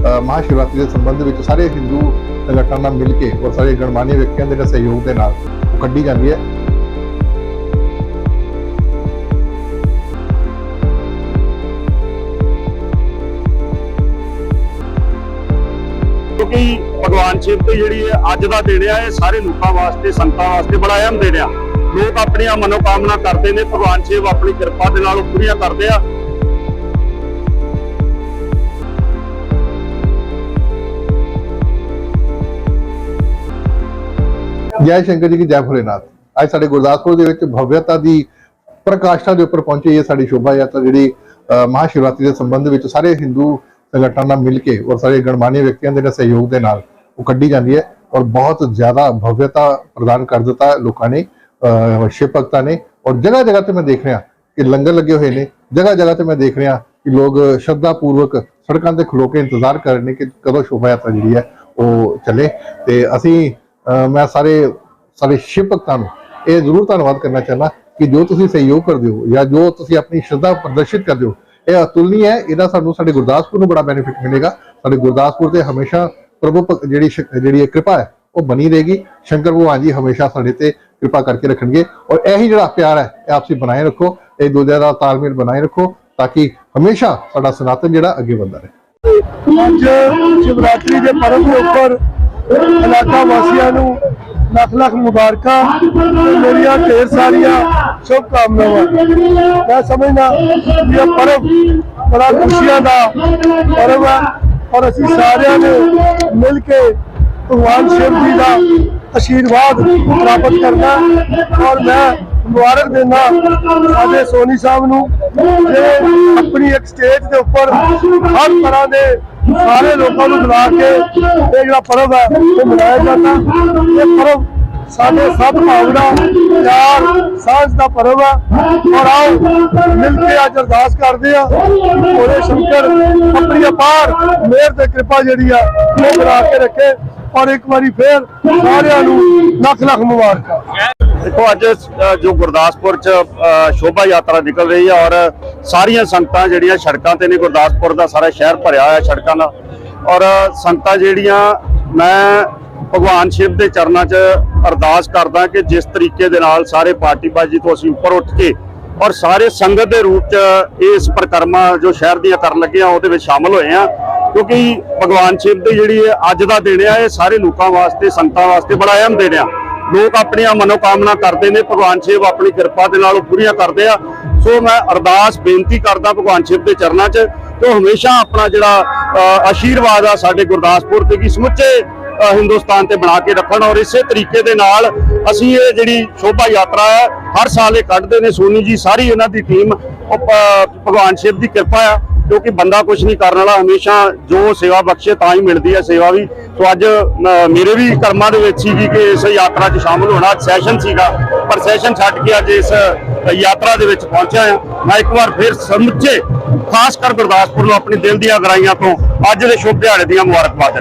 ਅ, ਮਹਾਸ਼ਿਵਰਾਤਰੀ ਦੇ ਸੰਬੰਧ ਵਿੱਚ ਸਾਰੇ ਹਿੰਦੂ ਸੰਗਠਨਾਂ ਨਾਲ ਮਿਲ ਕੇ ਔਰ ਸਾਰੇ ਗਣਮਾਨਿਆ ਵਿਅਕਤੀਆਂ ਦੇ ਨਾਲ ਸਹਿਯੋਗ ਦੇ ਨਾਲ। ਉਹ ਕੱਢੀ ਜਾਂਦੀ ਹੈ। ਕਿਉਂਕਿ ਭਗਵਾਨ ਸ਼ਿਵ ਦੀ ਜਿਹੜੀ ਹੈ ਅੱਜ ਦਾ ਦਿਨ ਆ ਇਹ ਸਾਰੇ ਲੋਕਾਂ ਵਾਸਤੇ ਸੰਤਾਂ ਵਾਸਤੇ ਬੜਾ ਅਹਿਮ ਦਿਨ ਆ। ਲੋਕ ਆਪਣੀਆਂ ਮਨੋਕਾਮਨਾ ਕਰਦੇ ਨੇ ਭਗਵਾਨ ਸ਼ਿਵ ਆਪਣੀ ਕਿਰਪਾ ਦੇ ਨਾਲ ਉਹ ਪੂਰੀਆਂ ਕਰਦੇ ਆ। ਜੈ ਸ਼ੰਕਰ ਜੀ ਕੀ ਜੈ ਭੋਲੇਨਾਥ। ਅੱਜ ਸਾਡੇ ਗੁਰਦਾਸਪੁਰ ਦੇ ਵਿੱਚ ਭਵਯਤਾ ਦੀ ਪ੍ਰਕਾਸ਼ਤਾ ਦੇ ਉੱਪਰ ਪਹੁੰਚੀ ਹੈ ਸਾਡੀ ਸ਼ੋਭਾ ਯਾਤਰਾ ਜਿਹੜੀ ਮਹਾਸ਼ਿਵਰਾਤਰੀ ਦੇ ਸੰਬੰਧ ਵਿੱਚ ਸਾਰੇ ਹਿੰਦੂ ਸੰਗਠਨਾਂ ਨਾਲ ਮਿਲ ਕੇ ਔਰ ਸਾਰੇ ਗਣਮਾਨਿਆ ਵਿਅਕਤੀਆਂ ਦੇ ਸਹਿਯੋਗ ਦੇ ਨਾਲ ਉਹ ਕੱਢੀ ਜਾਂਦੀ ਹੈ ਔਰ ਬਹੁਤ ਜ਼ਿਆਦਾ ਭਵਯਤਾ ਪ੍ਰਦਾਨ ਕਰ ਦਿੱਤਾ ਲੋਕਾਂ ਨੇ ਸ਼ਿਵ ਭਗਤਾਂ ਨੇ ਔਰ ਜਗ੍ਹਾ ਜਗ੍ਹਾ ਤੇ ਮੈਂ ਦੇਖ ਰਿਹਾ ਕਿ ਲੰਗਰ ਲੱਗੇ ਹੋਏ ਨੇ ਜਗ੍ਹਾ ਜਗ੍ਹਾ ਤੇ ਮੈਂ ਦੇਖ ਰਿਹਾ ਕਿ ਲੋਕ ਸ਼ਰਧਾ ਪੂਰਵਕ ਸੜਕਾਂ ਤੇ ਖਲੋ ਕੇ ਇੰਤਜ਼ਾਰ ਕਰ ਰਹੇ ਨੇ ਕਿ ਕਦੋਂ ਸ਼ੋਭਾ ਯਾਤਰਾ ਜਿਹੜੀ ਹੈ ਉਹ ਚੱਲੇ ਤੇ ਅਸੀਂ ਮੈਂ ਸਾਰੇ ਸਾਰੇ ਸ਼ਿਵ ਭਗਤਾਂ ਨੂੰ ਇਹ ਜ਼ਰੂਰ ਧੰਨਵਾਦ ਕਰਨਾ ਚਾਹੁੰਦਾ ਕਿ ਜੋ ਤੁਸੀਂ ਸਹਿਯੋਗ ਕਰਦੇ ਹੋ ਜਾਂ ਜੋ ਤੁਸੀਂ ਆਪਣੀ ਸ਼ਰਧਾ ਪ੍ਰਦਰਸ਼ਿਤ ਕਰਦੇ ਹੋ, ਇਹ ਅਤੁਲਨੀ ਹੈ। ਇਹਦਾ ਸਾਨੂੰ ਸਾਡੇ ਗੁਰਦਾਸਪੁਰ ਨੂੰ ਬੜਾ ਬੈਨੀਫਿਟ ਮਿਲੇਗਾ। ਸਾਡੇ ਗੁਰਦਾਸਪੁਰ ਤੇ ਹਮੇਸ਼ਾ ਪ੍ਰਭੂ ਜਿਹੜੀ ਜਿਹੜੀ ਕਿਰਪਾ ਹੈ, ਉਹ ਬਣੀ ਰਹੇਗੀ। ਸ਼ੰਕਰ ਭਗਵਾਨ ਜੀ ਹਮੇਸ਼ਾ ਸਾਡੇ ਤੇ ਕਿਰਪਾ ਕਰਕੇ ਰੱਖਣਗੇ। ਔਰ ਇਹੀ ਜਿਹੜਾ ਪਿਆਰ ਹੈ, ਇਹ ਆਪਸੀ ਬਣਾਏ ਰੱਖੋ। ਇਹ ਦੂਜਿਆਂ ਦਾ ਤਾਲਮੇਲ ਬਣਾਏ ਰੱਖੋ ਤਾਂ ਕਿ ਹਮੇਸ਼ਾ ਸਾਡਾ ਸਨਾਤਨ ਜਿਹੜਾ ਅੱਗੇ ਵਧਦਾ ਰਹੇ। ਅੱਜ ਸ਼ਿਵਰਾਤਰੀ ਦੇ ਪਰਵ ਦੇ ਉੱਪਰ ਇਲਾਕਾ ਵਾਸੀਆਂ ਨੂੰ ਲੱਖ ਲੱਖ ਮੁਬਾਰਕਾਂ ਤੇ ਮੇਰੀਆਂ ਢੇਰ ਸਾਰੀਆਂ ਸ਼ੁਭ ਕਾਮਨਾਵਾਂ ਮੈਂ ਸਮਝਦਾ ਇਹ ਪਰਵ ਬੜਾ ਖੁਸ਼ੀਆਂ ਦਾ ਪਰਵ ਹੈ ਔਰ ਅਸੀਂ ਸਾਰਿਆਂ ਨੇ ਮਿਲ ਕੇ ਭਗਵਾਨ ਸ਼ਿਵ ਜੀ ਦਾ ਆਸ਼ੀਰਵਾਦ ਪ੍ਰਾਪਤ ਕਰਨਾ ਔਰ ਮੈਂ ਮੁਬਾਰਕ ਦਿੰਦਾ ਸਾਡੇ ਸੋਨੀ ਸਾਹਿਬ ਨੂੰ, ਜਿਹੜੇ ਆਪਣੀ ਇੱਕ ਸਟੇਜ ਦੇ ਉੱਪਰ ਹਰ ਤਰ੍ਹਾਂ ਦੇ ਸਾਰੇ ਲੋਕਾਂ ਨੂੰ ਬੁਲਾ ਕੇ ਇਹ ਜਿਹੜਾ ਪਰਵ ਹੈ, ਉਹ ਮਨਾਇਆ ਜਾਂਦਾ। ਇਹ ਪਰਵ ਸਾਡੇ ਸਭ ਭਾਵਨਾ, ਪਿਆਰ, ਸਾਂਝ ਦਾ ਪਰਵ ਹੈ। ਔਰ ਆਓ, ਮਿਲ ਕੇ ਅੱਜ ਅਰਦਾਸ ਕਰਦੇ ਆ ਉਹਦੇ ਸ਼ੰਕਰ, ਆਪਣੀ ਅਪਾਰ ਮਿਹਰ ਤੇ ਕਿਰਪਾ ਜਿਹੜੀ ਆ, ਉਹ ਬਣਾ ਕੇ ਰੱਖੇ। ਔਰ ਇੱਕ ਵਾਰੀ ਫੇਰ ਸਾਰਿਆਂ ਨੂੰ ਲੱਖ ਲੱਖ ਮੁਬਾਰਕਾਂ। ਦੇਖੋ ਅੱਜ ਜੋ ਗੁਰਦਾਸਪੁਰ ਚ ਸ਼ੋਭਾ ਯਾਤਰਾ ਨਿਕਲ ਰਹੀ ਹੈ ਔਰ ਸਾਰੀਆਂ ਸੰਗਤਾਂ ਜਿਹੜੀਆਂ ਸੜਕਾਂ ਤੇ ਨੇ, ਗੁਰਦਾਸਪੁਰ ਦਾ ਸਾਰਾ ਸ਼ਹਿਰ ਭਰਿਆ ਹੋਇਆ ਸੜਕਾਂ ਨਾਲ ਔਰ ਸੰਗਤਾਂ ਜਿਹੜੀਆਂ, ਮੈਂ ਭਗਵਾਨ ਸ਼ਿਵ ਦੇ ਚਰਨਾਂ 'ਚ ਅਰਦਾਸ ਕਰਦਾ ਕਿ ਜਿਸ ਤਰੀਕੇ ਦੇ ਨਾਲ ਸਾਰੇ ਪਾਰਟੀਬਾਜ਼ੀ ਤੋਂ ਅਸੀਂ ਉੱਪਰ ਉੱਠ ਕੇ ਔਰ ਸਾਰੇ ਸੰਗਤ ਦੇ ਰੂਪ 'ਚ ਇਸ ਪ੍ਰਕਰਮਾ ਜੋ ਸ਼ਹਿਰ ਦੀਆਂ ਕਰਨ ਲੱਗੇ ਆ ਉਹਦੇ ਵਿੱਚ ਸ਼ਾਮਲ ਹੋਏ ਆ ਕਿਉਂਕਿ ਭਗਵਾਨ ਸ਼ਿਵ ਦੀ ਜਿਹੜੀ ਅੱਜ ਦਾ ਦਿਨ ਆ, ਇਹ ਸਾਰੇ ਲੋਕਾਂ ਵਾਸਤੇ, ਸੰਗਤਾਂ ਵਾਸਤੇ ਬੜਾ ਅਹਿਮ ਦਿਨ ਆ। ਲੋਕ ਆਪਣੀਆਂ ਮਨੋਕਾਮਨਾ ਕਰਦੇ ਨੇ, ਭਗਵਾਨ ਸ਼ਿਵ ਆਪਣੀ ਕਿਰਪਾ ਦੇ ਨਾਲ ਉਹ ਪੂਰੀਆਂ ਕਰਦੇ ਆ। ਸੋ ਮੈਂ ਅਰਦਾਸ, ਬੇਨਤੀ ਕਰਦਾ ਭਗਵਾਨ ਸ਼ਿਵ ਦੇ ਚਰਨਾਂ 'ਚ ਕਿ ਉਹ ਹਮੇਸ਼ਾ ਆਪਣਾ ਜਿਹੜਾ ਆਸ਼ੀਰਵਾਦ ਆ ਸਾਡੇ ਗੁਰਦਾਸਪੁਰ ਤੇ ਕੀ ਸਮੁੱਚੇ ਹਿੰਦੁਸਤਾਨ ਤੇ ਬਣਾ ਕੇ ਰੱਖਣ ਔਰ ਇਸੇ ਤਰੀਕੇ ਦੇ ਨਾਲ ਅਸੀਂ ਇਹ ਜਿਹੜੀ ਸ਼ੋਭਾ ਯਾਤਰਾ ਹੈ, ਹਰ ਸਾਲ ਇਹ ਕੱਢਦੇ ਨੇ। ਸੋਨੀ ਜੀ, ਸਾਰੀ ਇਹਨਾਂ ਦੀ ਟੀਮ ਉਹ ਭਗਵਾਨ ਸ਼ਿਵ ਦੀ ਕਿਰਪਾ ਆ। ਕਿਉਂਕਿ ਬੰਦਾ ਕੁਝ ਨਹੀਂ ਕਰਨ ਵਾਲਾ, ਹਮੇਸ਼ਾ ਜੋ ਸੇਵਾ ਬਖਸ਼ੇ ਤਾਂ ਹੀ ਮਿਲਦੀ ਹੈ ਸੇਵਾ ਵੀ। ਸੋ ਅੱਜ ਮੇਰੇ ਵੀ ਕਰਮਾਂ ਦੇ ਵਿੱਚ ਸੀਗੀ ਕਿ ਇਸ ਯਾਤਰਾ 'ਚ ਸ਼ਾਮਲ ਹੋਣਾ ਸੈਸ਼ਨ ਸੀਗਾ। ਪਰ ਸੈਸ਼ਨ ਛੱਡ ਕੇ ਅੱਜ ਇਸ ਯਾਤਰਾ ਦੇ ਵਿੱਚ ਪਹੁੰਚਿਆ ਹਾਂ। ਮੈਂ ਇੱਕ ਵਾਰ ਫਿਰ ਸਮੁੱਚੇ, ਖਾਸ ਕਰ ਗੁਰਦਾਸਪੁਰ ਨੂੰ ਆਪਣੇ ਦਿਲ ਦੀਆਂ ਗਰਾਈਆਂ ਤੋਂ ਅੱਜ ਦੇ ਸ਼ੁਭ ਦਿਹਾੜੇ ਦੀਆਂ ਮੁਬਾਰਕਬਾਦ ਦਿੰਦਾ।